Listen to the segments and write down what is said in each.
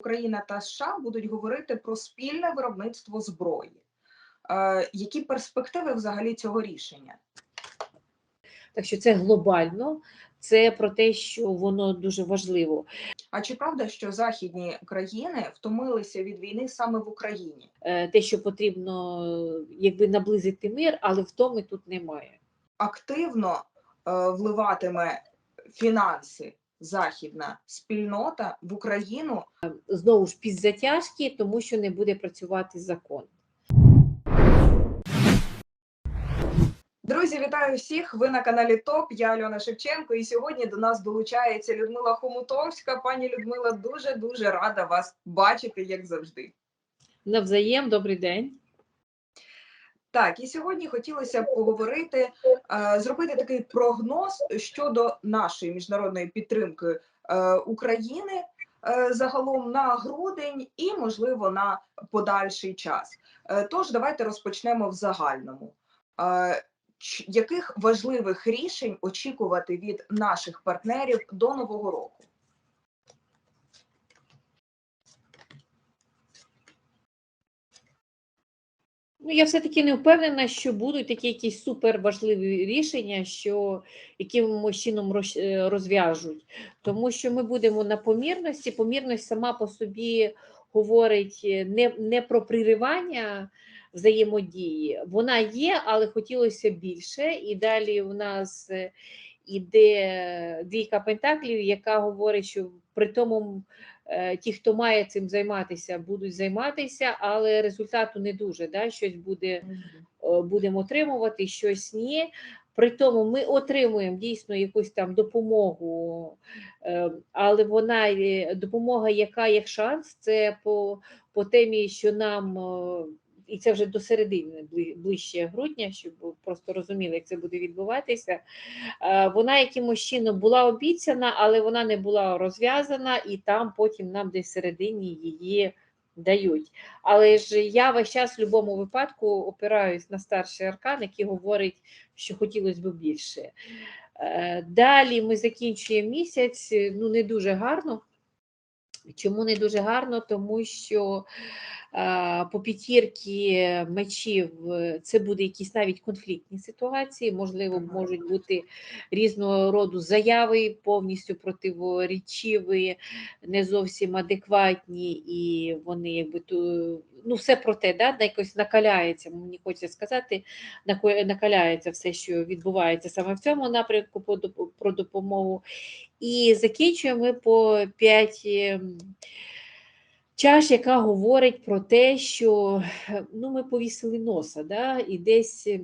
Україна та США будуть говорити про спільне виробництво зброї. Е, Які перспективи взагалі цього рішення? Так що це глобально, це про те, що воно дуже важливо. А чи правда, що західні країни втомилися від війни саме в Україні? Е, Те, що потрібно якби наблизити мир, але втоми тут немає. Активно е, вливатиме фінанси західна спільнота в Україну Знову ж під затяжки, тому що не буде працювати закон. Друзі, вітаю всіх! Ви на каналі ТОП. Я Альона Шевченко, і сьогодні до нас долучається Людмила Хомутовська. Пані Людмила, дуже дуже рада вас бачити, як завжди. Навзаєм, добрий день. Так, і сьогодні хотілося б поговорити, е, зробити такий прогноз щодо нашої міжнародної підтримки е, України е, загалом на грудень і, можливо, на подальший час. Тож давайте розпочнемо в загальному. Яких важливих рішень очікувати від наших партнерів до нового року? Ну, я все-таки не впевнена, що будуть такі якісь суперважливі рішення, що якимось чином е, розв'яжуть. Тому що ми будемо на помірності. Помірність сама по собі говорить е, не, не про приривання взаємодії. Вона є, але хотілося більше. І далі у нас е, іде двійка пентаклів, яка говорить, що при тому ті, хто має цим займатися, будуть займатися, але результату не дуже. Да? Щось буде е, будемо отримувати, щось ні. При тому ми отримуємо дійсно якусь там допомогу, е, але вона е, допомога, яка є шанс, це по, по темі, що нам. І це вже до середини ближче грудня, щоб просто розуміли, як це буде відбуватися. Е, Вона якимось чином була обіцяна, але вона не була розв'язана, і там потім нам десь всередині її дають. Але ж я весь час в будь-якому випадку опираюсь на старший аркан, який говорить, що хотілося б більше. Е, Далі ми закінчуємо місяць, ну не дуже гарно. Чому не дуже гарно? Тому що по п'ятірки мечів е, це буде якісь навіть конфліктні ситуації, можливо, можуть бути різного роду заяви, повністю противоречиві, не зовсім адекватні, і вони якби ту- ну, все про те, да, якось накаляється, мені хочеться сказати, накаляється все, що відбувається саме в цьому напрямку про допомогу. І закінчуємо ми по 5 чаш, яка говорить про те, що е, ну, ми повісили носа, да, і десь. е,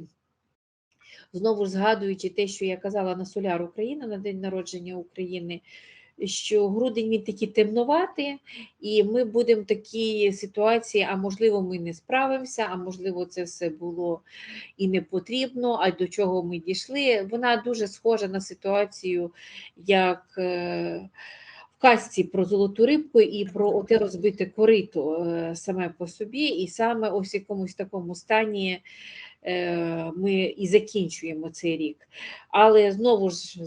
Знову ж згадуючи те, що я казала на Соляр Україна на день народження України, що грудень він такий темноватий, і ми будемо в такій ситуації, а можливо, ми не справимося, а можливо, це все було і не потрібно, а до чого ми дійшли. Вона дуже схожа на ситуацію, як е, казці про золоту рибку і про оте розбите корито е, саме по собі, і саме ось в якомусь такому стані. е, Ми і закінчуємо цей рік. Але знову ж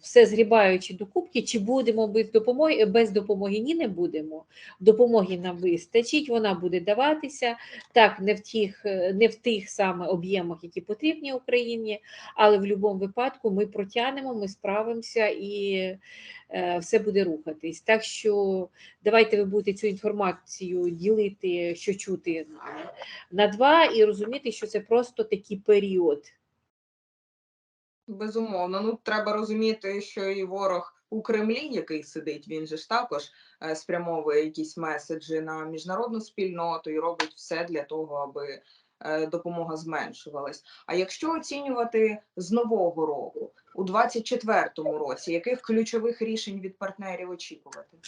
все згрібаючи до кубки, чи будемо без допомоги, без допомоги ні, не будемо. Допомоги нам вистачить, вона буде даватися так, не в тих, е, не в тих саме об'ємах, які потрібні Україні, але в будь-якому випадку ми протягнемо, ми справимося і е, все буде рухатись. Так що давайте ви будете цю інформацію ділити, що чути на два, і розуміти, що це просто такий період. Безумовно, ну треба розуміти, що і ворог у Кремлі, який сидить, він же ж також е, спрямовує якісь меседжі на міжнародну спільноту і робить все для того, аби е, допомога зменшувалась. А якщо оцінювати з нового року, у 24-му році, яких ключових рішень від партнерів очікувати?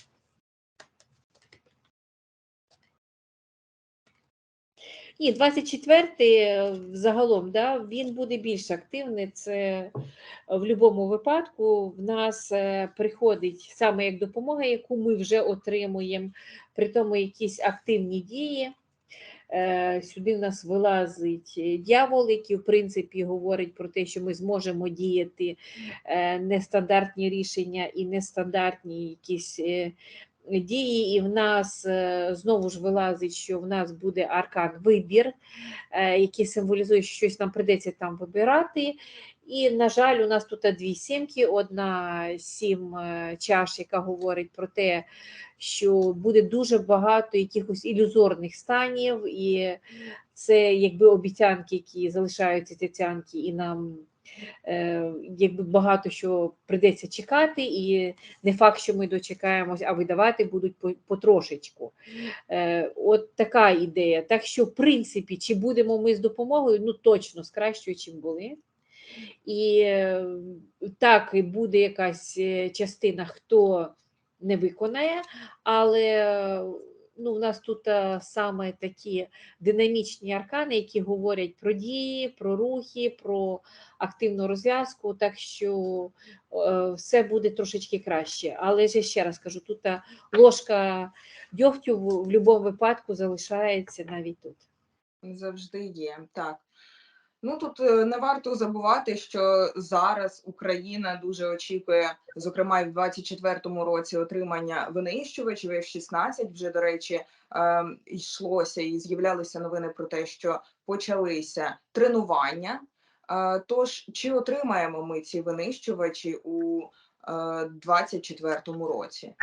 Ні, 24-й е, загалом, да, він буде більш активний. Це в будь-якому випадку в нас е, приходить саме як допомога, яку ми вже отримуємо, при тому якісь активні дії. Е, Сюди в нас вилазить е, дьявол, який в принципі говорить про те, що ми зможемо діяти е, нестандартні рішення і нестандартні якісь е, дії, і в нас е, знову ж вилазить, що в нас буде аркан вибір, е, який символізує, що щось нам прийдеться там вибирати. І, на жаль, у нас тут дві сімки, одна сім е, чаш, яка говорить про те, що буде дуже багато якихось ілюзорних станів, і це якби обіцянки, які залишаються цяцянки, і нам якби багато що прийдеться чекати, і не факт, що ми дочекаємось, а видавати будуть потрошечку. Е, от така ідея. Так що, в принципі, чи будемо ми з допомогою, ну точно з кращою, чим були. І е, так, і буде якась е, частина, хто не виконає, але е, ну, у нас тут а, саме такі динамічні аркани, які говорять про дії, про рухи, про активну розв'язку, так що е, все буде трошечки краще. Але ж я ще раз кажу, тут а, ложка дьогтю в, в будь-якому випадку залишається навіть тут. Завжди є. Так. Ну тут е, не варто забувати, що зараз Україна дуже очікує, зокрема і в 24-му році, отримання винищувачів F-16. Вже до речі, е, йшлося і з'являлися новини про те, що почалися тренування. Е, Тож чи отримаємо ми ці винищувачі у е, 24-му році?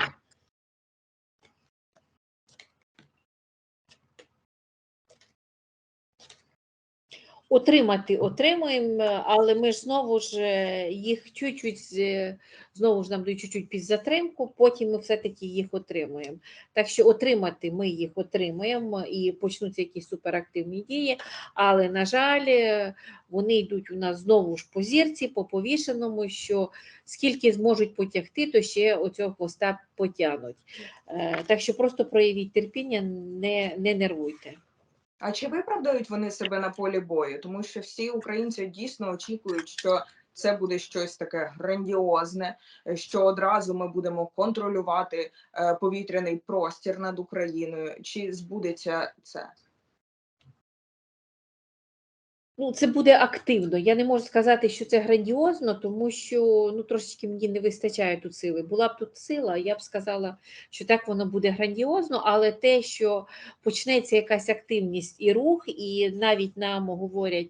Отримати отримуємо, але ми ж знову ж е, їх чуть-чуть знову ж нам дають чуть-чуть під затримку, потім ми все-таки їх отримуємо. Так що отримати ми їх отримуємо і почнуться якісь суперактивні дії, але, на жаль, е, вони йдуть у нас знову ж по зірці, по повішеному, що скільки зможуть потягти, то ще оцього хвоста потягнуть. Е, Так що просто проявіть терпіння, не, не нервуйте. А чи виправдають вони себе на полі бою? Тому що всі українці дійсно очікують, що це буде щось таке грандіозне, що одразу ми будемо контролювати е, повітряний простір над Україною. Чи збудеться це? Ну, це буде активно. Я не можу сказати, що це грандіозно, тому що ну, трошечки мені не вистачає тут сили. Була б тут сила, я б сказала, що так воно буде грандіозно, але те, що почнеться якась активність і рух, і навіть нам говорять,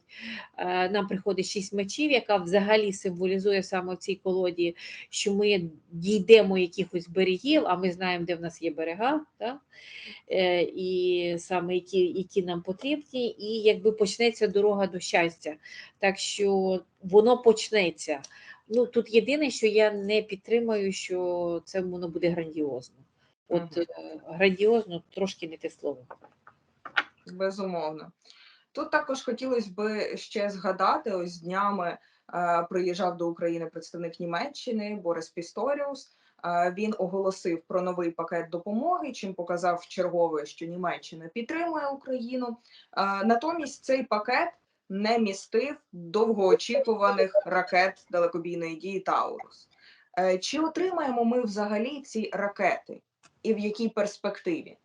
е, нам приходить шість мечів, яка взагалі символізує саме в цій колоді, що ми дійдемо якихось берегів, а ми знаємо, де в нас є берега. Так? е, і саме які, які нам потрібні, і якби почнеться дорога до щастя. Так що воно почнеться. Ну тут єдине, що я не підтримую, що це воно буде грандіозно. От е, грандіозно трошки не те слово. Безумовно. Тут також хотілося б ще згадати: ось днями е, приїжджав до України представник Німеччини Борис Пісторіус. Е, він оголосив про новий пакет допомоги, чим показав чергове, що Німеччина підтримує Україну. Е, натомість цей пакет не містив довгоочікуваних ракет далекобійної дії Таурус. Е, чи отримаємо ми взагалі ці ракети, і в якій перспективі?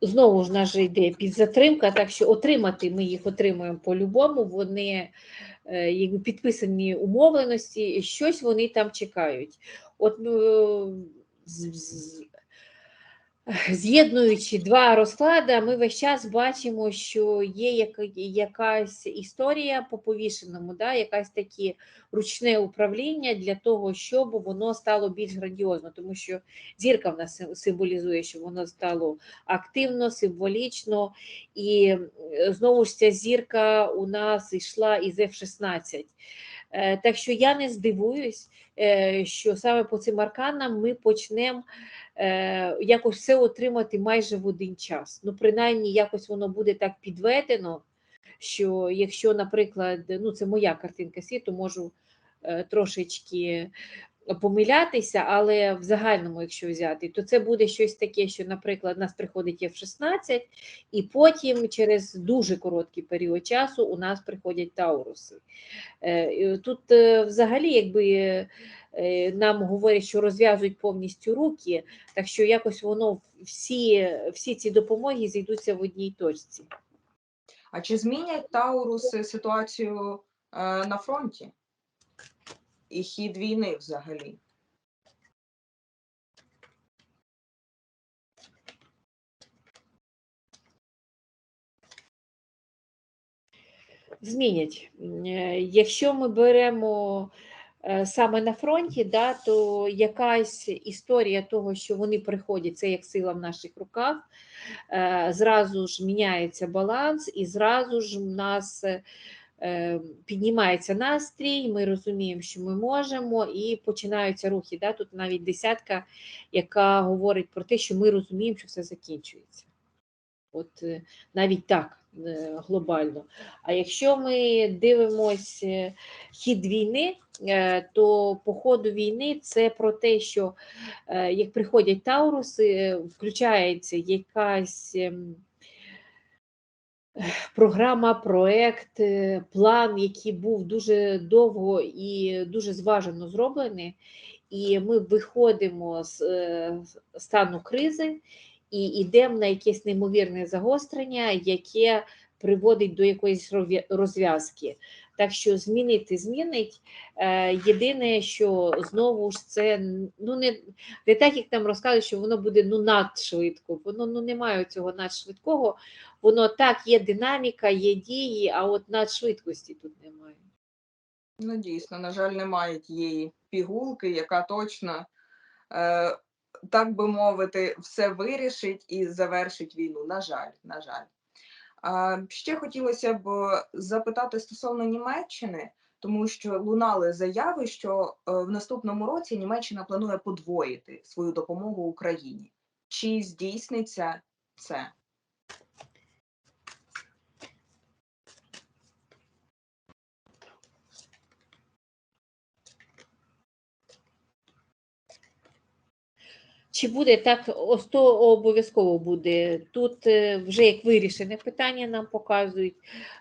Знову ж наша йде підзатримка, так що отримати ми їх отримуємо по-любому. Вони е, якби підписані умовленості, щось вони там чекають. От ну, з- з- з'єднуючи два розклади, ми весь час бачимо, що є якась історія по повішеному, да, якась таке ручне управління для того, щоб воно стало більш грандіозно, тому що зірка в нас символізує, що воно стало активно, символічно, і е, знову ж ця зірка у нас йшла із F-16. Е, Так що я не здивуюсь, е, що саме по цим арканам ми почнемо е, якось все отримати майже в один час. Ну, принаймні, якось воно буде так підведено, що якщо, наприклад, ну це моя картинка світу, можу трошечки помилятися, але в загальному, якщо взяти, то це буде щось таке, що, наприклад, нас приходить F-16, і потім через дуже короткий період часу у нас приходять Тауруси. Е, Тут е, взагалі, якби е, нам говорять, що розв'язують повністю руки, так що якось воно всі, всі ці допомоги зійдуться в одній точці. А чи змінять Тауруси ситуацію на фронті? І хід війни взагалі? змінять. Е, Якщо ми беремо е, саме на фронті, да, то якась історія того, що вони приходять, це як сила в наших руках, е, зразу ж міняється баланс, і зразу ж в нас піднімається настрій, ми розуміємо, що ми можемо, і починаються рухи. Да? Тут навіть десятка, яка говорить про те, що ми розуміємо, що все закінчується. От е, навіть так е, глобально. А якщо ми дивимося е, хід війни, то по ходу війни це про те, що як приходять Тауруси, включається якась ем, програма, проект, е, план, який був дуже довго і дуже зважено зроблений. І ми виходимо з е, стану кризи і йдемо на якесь неймовірне загострення, яке приводить до якоїсь розв'язки. Так що змінити змінить. Е, Єдине, що знову ж це ну не, не так, як нам розказують, що воно буде ну надшвидко. Воно ну немає цього надшвидкого. Воно так, є динаміка, є дії, а от надшвидкості тут немає. Ну, дійсно, на жаль, немає тієї пігулки, яка точно, е, так би мовити, все вирішить і завершить війну. На жаль, на жаль. Ще хотілося б запитати стосовно Німеччини, тому що лунали заяви, що е, в наступному році Німеччина планує подвоїти свою допомогу Україні. Чи здійсниться це? Чи буде так, то обов'язково буде. Тут е, вже як вирішене питання нам показують.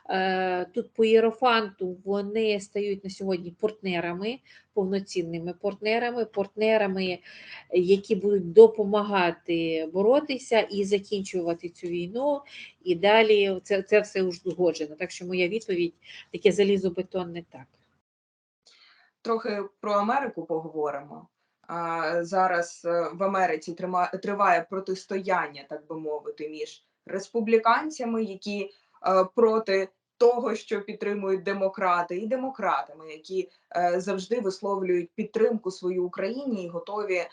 Е, Тут по Єрофанту вони стають на сьогодні партнерами, повноцінними партнерами, партнерами, які будуть допомагати боротися і закінчувати цю війну. І далі це, це все узгоджено. Так що моя відповідь таке залізобетонне так. Трохи про Америку поговоримо. Зараз е, в Америці триває протистояння, так би мовити, між республіканцями, які е, проти того, що підтримують демократи, і демократами, які е, завжди висловлюють підтримку своїй Україні і готові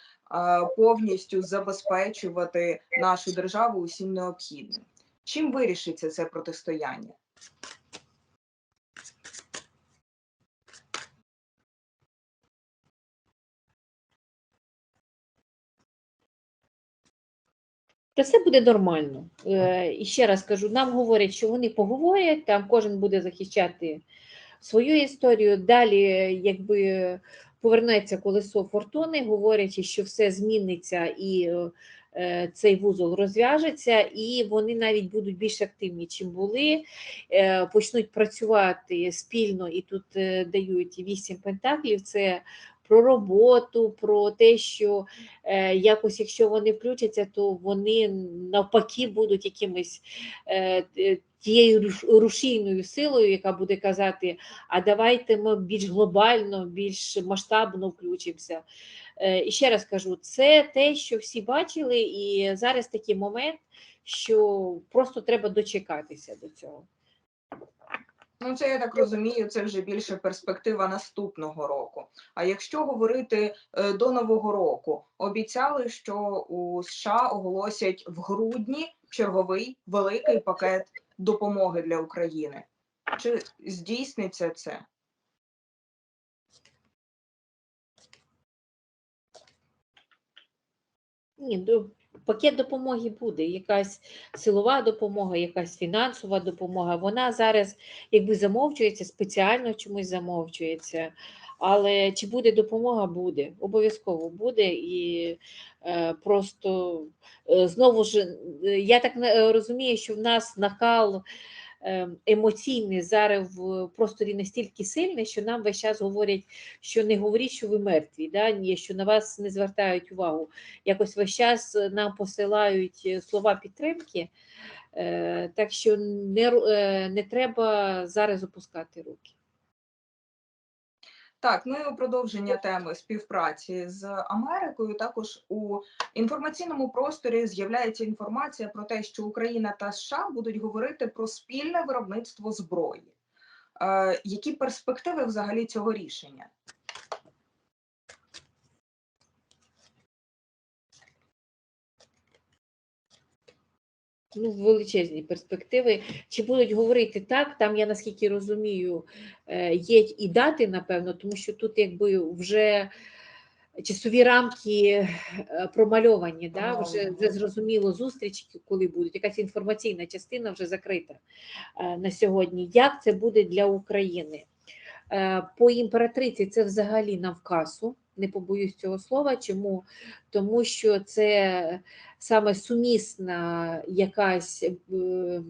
повністю забезпечувати нашу державу усім необхідним. Чим вирішиться це протистояння? Та все буде нормально. Е, І ще раз кажу, нам говорять, що вони поговорять, там кожен буде захищати свою історію. Далі, якби повернеться колесо фортуни, говорячи, що все зміниться і е, цей вузол розв'яжеться, і вони навіть будуть більш активні, чим були, е, почнуть працювати спільно, і тут е, дають вісім пентаклів. Це про роботу, про те, що е, якось, якщо вони включаться, то вони навпаки будуть якимось е, е, тією рушійною силою, яка буде казати: а давайте ми більш глобально, більш масштабно включимося. Е, і ще раз кажу, це те, що всі бачили, і зараз такий момент, що просто треба дочекатися до цього. Ну, це я так розумію, це вже більше перспектива наступного року. А якщо говорити е, до нового року, обіцяли, що у США оголосять в грудні черговий великий пакет допомоги для України. Чи здійсниться це? Ні, до, пакет допомоги буде, якась силова допомога, якась фінансова допомога. Вона зараз якби замовчується, спеціально чомусь замовчується. Але чи буде допомога? Буде. Обов'язково буде. І е, просто е, знову ж, е, я так розумію, що в нас накал е, емоційний зараз в просторі настільки сильний, що нам весь час говорять, що не говоріть, що ви мертві, да? ні, що на вас не звертають увагу якось весь час нам посилають слова підтримки, е, так що не, е, не треба зараз опускати руки. Так, ну і у продовження теми співпраці з Америкою. Також у інформаційному просторі з'являється інформація про те, що Україна та США будуть говорити про спільне виробництво зброї. Е, які перспективи взагалі цього рішення? Ну, величезні перспективи. Чи будуть говорити так? Там я наскільки розумію, е, є і дати, напевно, тому що тут якби вже часові рамки е, промальовані, да? вже, вже зрозуміло зустрічі, коли будуть. Якась інформаційна частина вже закрита е, на сьогодні. Як це буде для України? По імператриці це взагалі навкасу, не побоюсь цього слова. Чому? Тому що це саме сумісна якась е,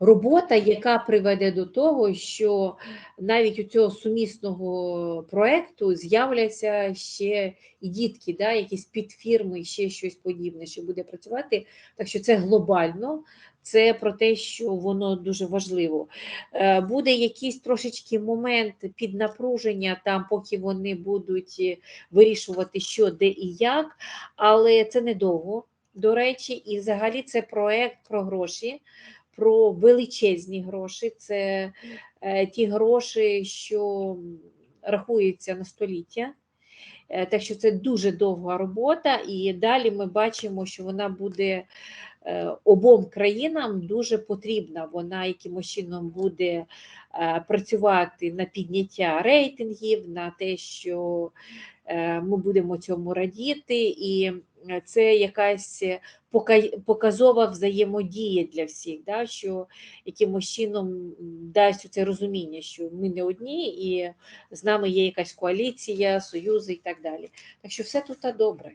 робота, яка приведе до того, що навіть у цього сумісного проекту з'являться ще і дітки, да, якісь підфірми, ще щось подібне, що буде працювати. Так що це глобально, це про те, що воно дуже важливо. Е, Буде якийсь трошечки момент піднапруження, там, поки вони будуть е, вирішувати, що, де і як, але це недовго, до речі, і взагалі це проект про гроші, про величезні гроші. Це е, ті гроші, що рахуються на століття. Так що це дуже довга робота, і далі ми бачимо, що вона буде обом країнам дуже потрібна. Вона якимось чином буде е, працювати на підняття рейтингів, на те, що е, ми будемо цьому радіти, і е, це якась показова взаємодія для всіх, да, що якимось чином дасть це розуміння, що ми не одні, і з нами є якась коаліція, союзи і так далі. Так що все тут добре.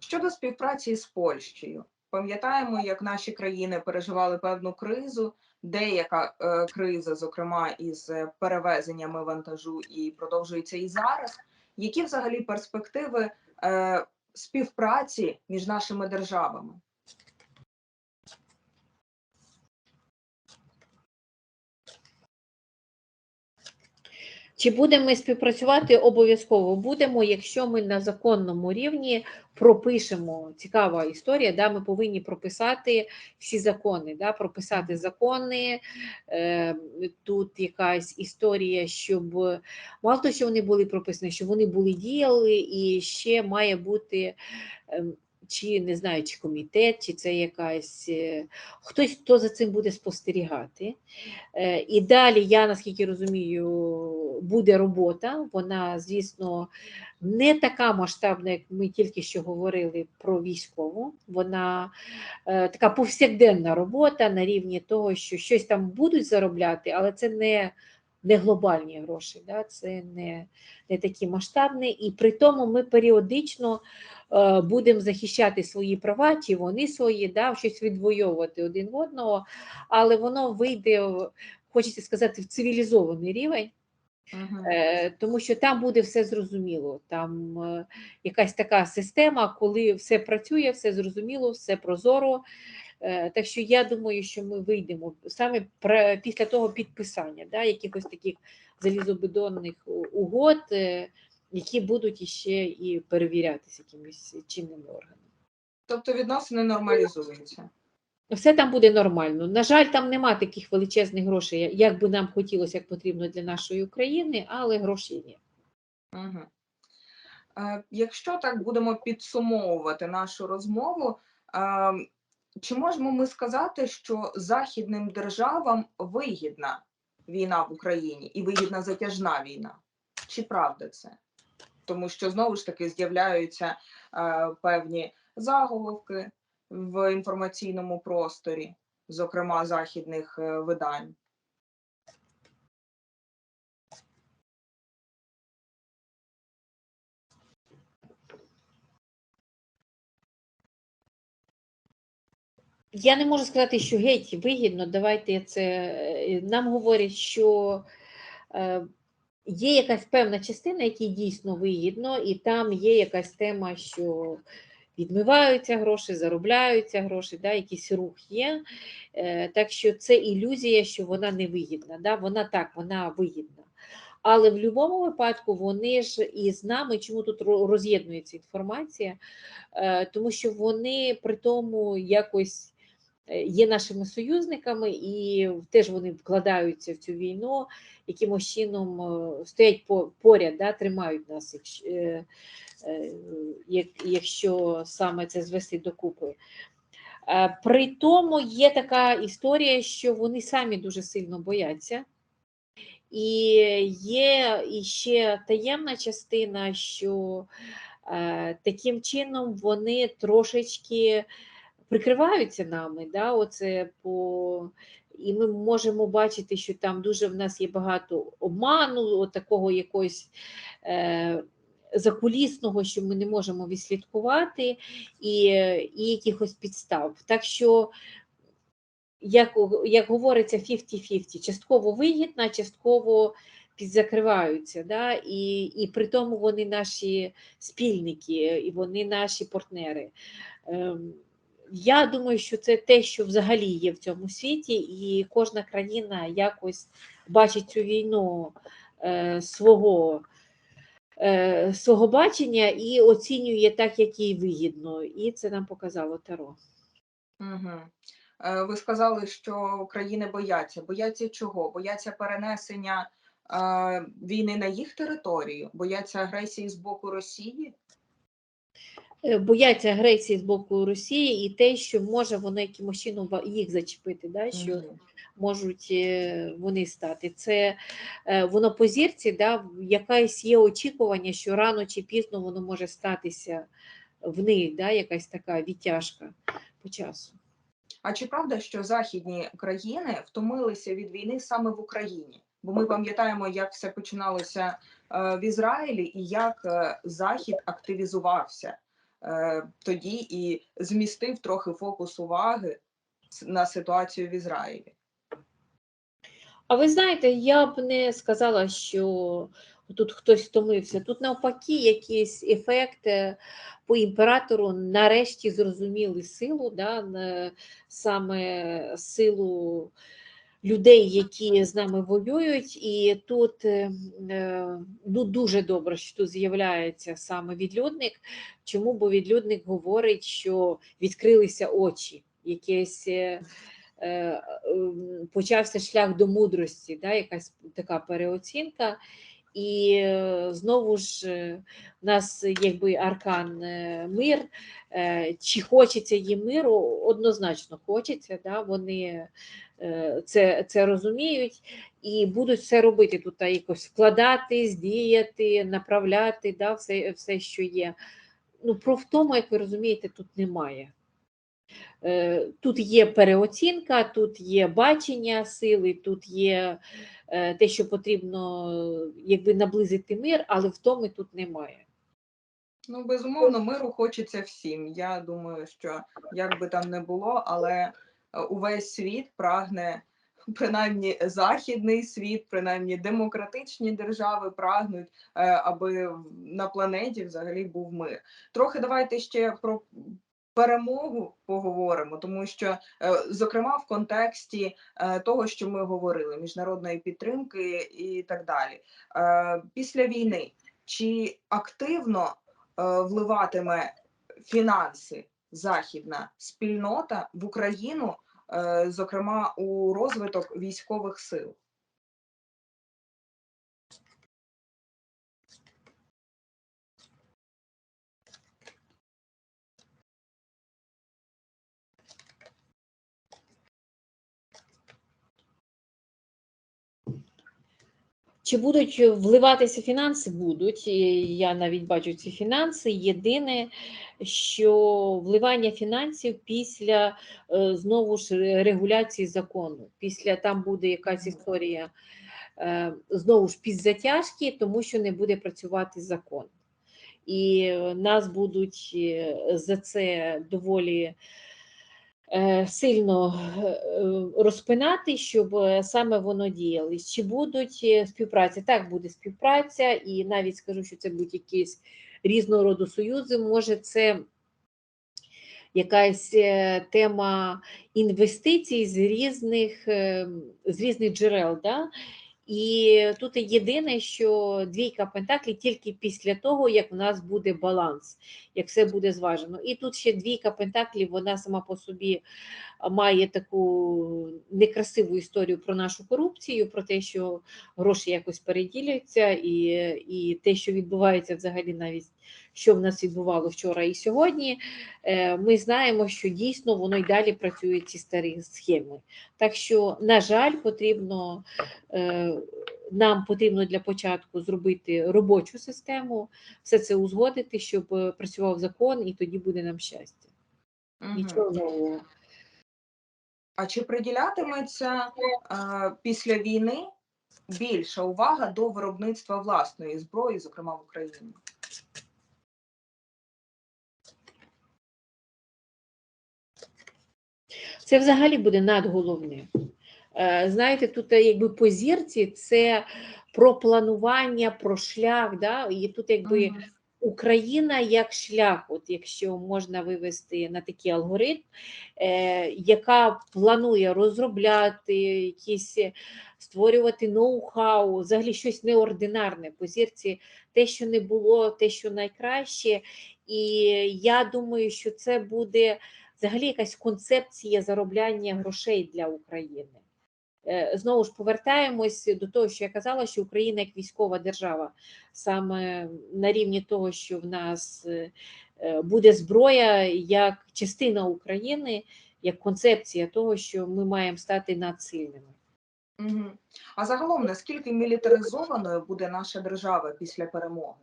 Щодо співпраці з Польщею, пам'ятаємо, як наші країни переживали певну кризу, деяка е, криза, зокрема із е, перевезеннями вантажу, і продовжується і зараз. Які взагалі перспективи е, співпраці між нашими державами? Чи будемо ми співпрацювати? Обов'язково будемо, якщо ми на законному рівні пропишемо цікава історія. Да, ми повинні прописати всі закони, да, прописати закони. Е, тут якась історія, щоб мало того, що вони були прописані, щоб вони були діяли, і ще має бути. Чи не знаю, чи комітет, чи це якась е, хтось, хто за цим буде спостерігати. Е, І далі, я наскільки розумію, буде робота. Вона, звісно, не така масштабна, як ми тільки що говорили про військову. Вона е, така повсякденна робота на рівні того, що щось там будуть заробляти, але це не. Не глобальні гроші, да? це не, не такі масштабні, і при тому ми періодично е, будемо захищати свої права, чи вони свої, да? щось відвоювати один в одного, але воно вийде, хочеться сказати, в цивілізований рівень. Мгм. Е, Тому що там буде все зрозуміло. Там е, якась така система, коли все працює, все зрозуміло, все прозоро. Е, Так що я думаю, що ми вийдемо саме після того підписання да, якихось таких залізобетонних угод, е, які будуть іще і перевірятися якимись чинними органами. Тобто відносини нормалізуються. Все там буде нормально. На жаль, там нема таких величезних грошей, як би нам хотілося, як потрібно для нашої України, але гроші є. Угу. Е, якщо так будемо підсумовувати нашу розмову, е, чи можемо ми сказати, що західним державам вигідна війна в Україні і вигідна затяжна війна? Чи правда це? Тому що знову ж таки з'являються е, певні заголовки в інформаційному просторі, зокрема західних е, видань. Я не можу сказати, що геть вигідно. Давайте це е, нам говорять, що е, є якась певна частина, якій дійсно вигідно, і там є якась тема, що відмиваються гроші, заробляються гроші, да, якийсь рух є. Е, так що це ілюзія, що вона не вигідна. Да? Вона так, вона вигідна. Але в будь-якому випадку вони ж і з нами, чому тут роз'єднується інформація, тому що вони при тому якось є нашими союзниками, і теж вони вкладаються в цю війну, якимось чином е, стоять по- поряд, да, тримають нас, якщо, е, е, саме це звести докупи. Е, При тому є така історія, що вони самі дуже сильно бояться. І є іще таємна частина, що е, таким чином вони трошечки прикриваються нами. Да? Оце по... І ми можемо бачити, що там дуже в нас є багато обману, от такого якогось е, закулісного, що ми не можемо відслідкувати, і, і якихось підстав. Так що як, як говориться, 50-50, частково вигідна, частково підзакриваються. Да? І, і при тому вони наші спільники, і вони наші партнери. Ем, Я думаю, що це те, що взагалі є в цьому світі, і кожна країна якось бачить цю війну е, свого, е, свого бачення і оцінює так, як їй вигідно. І це нам показало Таро. Угу. Ви сказали, що країни бояться. Бояться чого? Бояться перенесення е, війни на їх територію, бояться агресії з боку Росії. Е, бояться агресії з боку Росії і те, що може воно якимось чином їх зачепити, да? що можуть е, вони стати. Це е, воно по зірці, да? якась є очікування, що рано чи пізно воно може статися в них, да? якась така відтяжка по часу. А чи правда, що західні країни втомилися від війни саме в Україні? Бо ми пам'ятаємо, як все починалося в Ізраїлі і як Захід активізувався тоді і змістив трохи фокус уваги на ситуацію в Ізраїлі. А ви знаєте, я б не сказала, що тут хтось втомився. Тут навпаки, якийсь ефект е, по імператору нарешті зрозуміли силу, да, саме силу людей, які з нами воюють. І тут е, е, ну, дуже добре, що тут з'являється саме відлюдник. Чому? Бо відлюдник говорить, що відкрилися очі, якесь. е, почався шлях до мудрості, да, якась така переоцінка. І е, знову ж в нас якби аркан е, мир. Е, Чи хочеться їм миру? Однозначно хочеться, да, вони е, це, це розуміють і будуть все робити тут, якось вкладатись, діяти, направляти, да, все, все, що є. Ну, про втому, як ви розумієте, тут немає. Е, Тут є переоцінка, тут є бачення сили, тут є е, те, що потрібно якби наблизити мир, але втоми тут немає. Ну, безумовно, миру хочеться всім. Я думаю, що як би там не було, але е, увесь світ прагне, принаймні західний світ, принаймні демократичні держави прагнуть, аби на планеті взагалі був мир. Трохи давайте ще про перемогу поговоримо, тому що, е, зокрема, в контексті е, того, що ми говорили, міжнародної підтримки і так далі. Е, Після війни чи активно вливатиме фінанси західна спільнота в Україну, зокрема у розвиток військових сил. Чи будуть вливатися фінанси? Будуть. Я навіть бачу ці фінанси. Єдине, що вливання фінансів після е, знову ж регуляції закону. Після там буде якась історія е, знову ж підзатяжки, тому що не буде працювати закон. І е, нас будуть е, за це доволі е, сильно е, е, розпинати, щоб е, саме воно діяло. Чи будуть е, співпраця? Так, буде співпраця, і навіть скажу, що це будуть якісь різного роду союзи. Може, це якась е, тема інвестицій з різних, е, з різних джерел. Да? І тут єдине, що двійка пентаклів тільки після того, як в нас буде баланс, як все буде зважено. І тут ще двійка пентаклів, вона сама по собі має таку некрасиву історію про нашу корупцію, про те, що гроші якось переділяються, і, і те, що відбувається взагалі навіть. Що в нас відбувало вчора і сьогодні, е, ми знаємо, що дійсно воно й далі працює ці старі схеми. Так що, на жаль, потрібно е, нам потрібно для початку зробити робочу систему, все це узгодити, щоб е, працював закон, і тоді буде нам щастя. Нічого нового. А чи приділятиметься е, після війни більша увага до виробництва власної зброї, зокрема в Україні? Це взагалі буде надголовне. Е, Знаєте, тут е, якби по зірці це про планування, про шлях. Да? І тут якби Україна як шлях, от якщо можна вивести на такий алгоритм, е, яка планує розробляти якісь, е, створювати ноу-хау, взагалі щось неординарне по зірці, те, що не було, те, що найкраще. І я думаю, що це буде взагалі якась концепція заробляння грошей для України. Е, Знову ж повертаємось до того, що я казала, що Україна як військова держава, саме на рівні того, що в нас е, е, буде зброя як частина України, як концепція того, що ми маємо стати надсильними. А загалом, наскільки мілітаризованою буде наша держава після перемоги?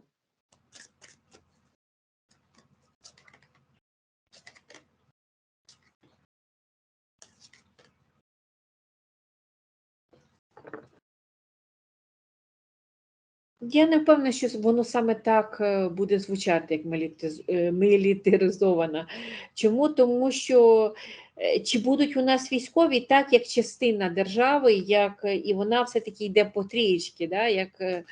Я не впевнена, що воно саме так е, буде звучати, як е, мілітаризована. Чому? Тому що е, чи будуть у нас військові так, як частина держави, як е, і вона все-таки йде по трієчки, да, як е,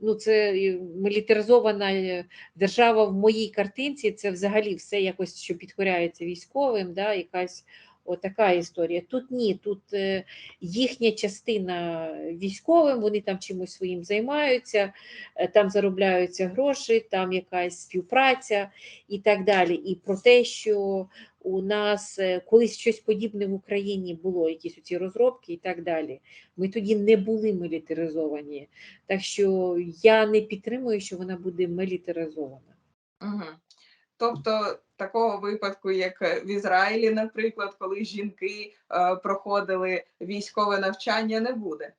ну, це е, мілітаризована е, держава в моїй картинці, це взагалі все якось, що підкоряється військовим, да, якась отака історія. Тут ні, тут е, їхня частина військовим, вони там чимось своїм займаються, е, там заробляються гроші, там якась співпраця і так далі. І про те, що у нас е, колись щось подібне в Україні було, якісь ці розробки і так далі. Ми тоді не були мілітаризовані. Так що я не підтримую, що вона буде мілітаризована. Угу. Тобто такого випадку, як е, в Ізраїлі, наприклад, коли жінки е, проходили військове навчання, не буде.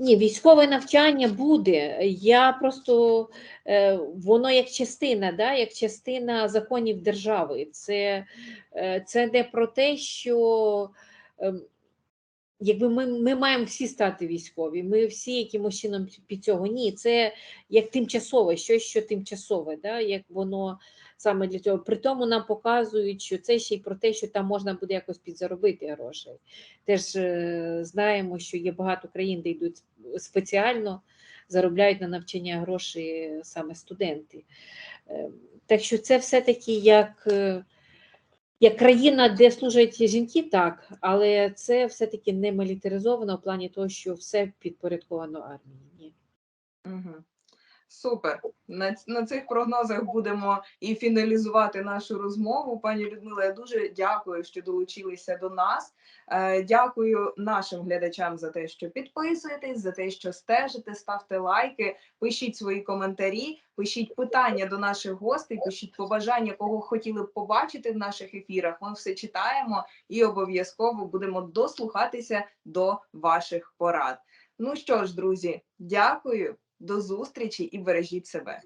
Ні, військове навчання буде. Я просто е, воно як частина, да, як частина законів держави. Це, е, це не про те, що ем, якби ми, ми маємо всі стати військові, ми всі якимось чином під цього. Ні, це як тимчасове, щось, що тимчасове, да, як воно саме для цього. При тому нам показують, що це ще й про те, що там можна буде якось підзаробити грошей. Теж е, знаємо, що є багато країн, де йдуть спеціально, заробляють на навчання гроші саме студенти. Е, Так що це все-таки як, е, як країна, де служать жінки, так, але це все-таки не мілітаризовано в плані того, що все підпорядковано армії. Ні. Угу. Супер. На, на цих прогнозах будемо і фіналізувати нашу розмову. Пані Людмила, я дуже дякую, що долучилися до нас. Е, дякую нашим глядачам за те, що підписуєтесь, за те, що стежите, ставте лайки, пишіть свої коментарі, пишіть питання до наших гостей, пишіть побажання, кого хотіли б побачити в наших ефірах. Ми все читаємо і обов'язково будемо дослухатися до ваших порад. Ну що ж, друзі, дякую. До зустрічі і бережіть себе.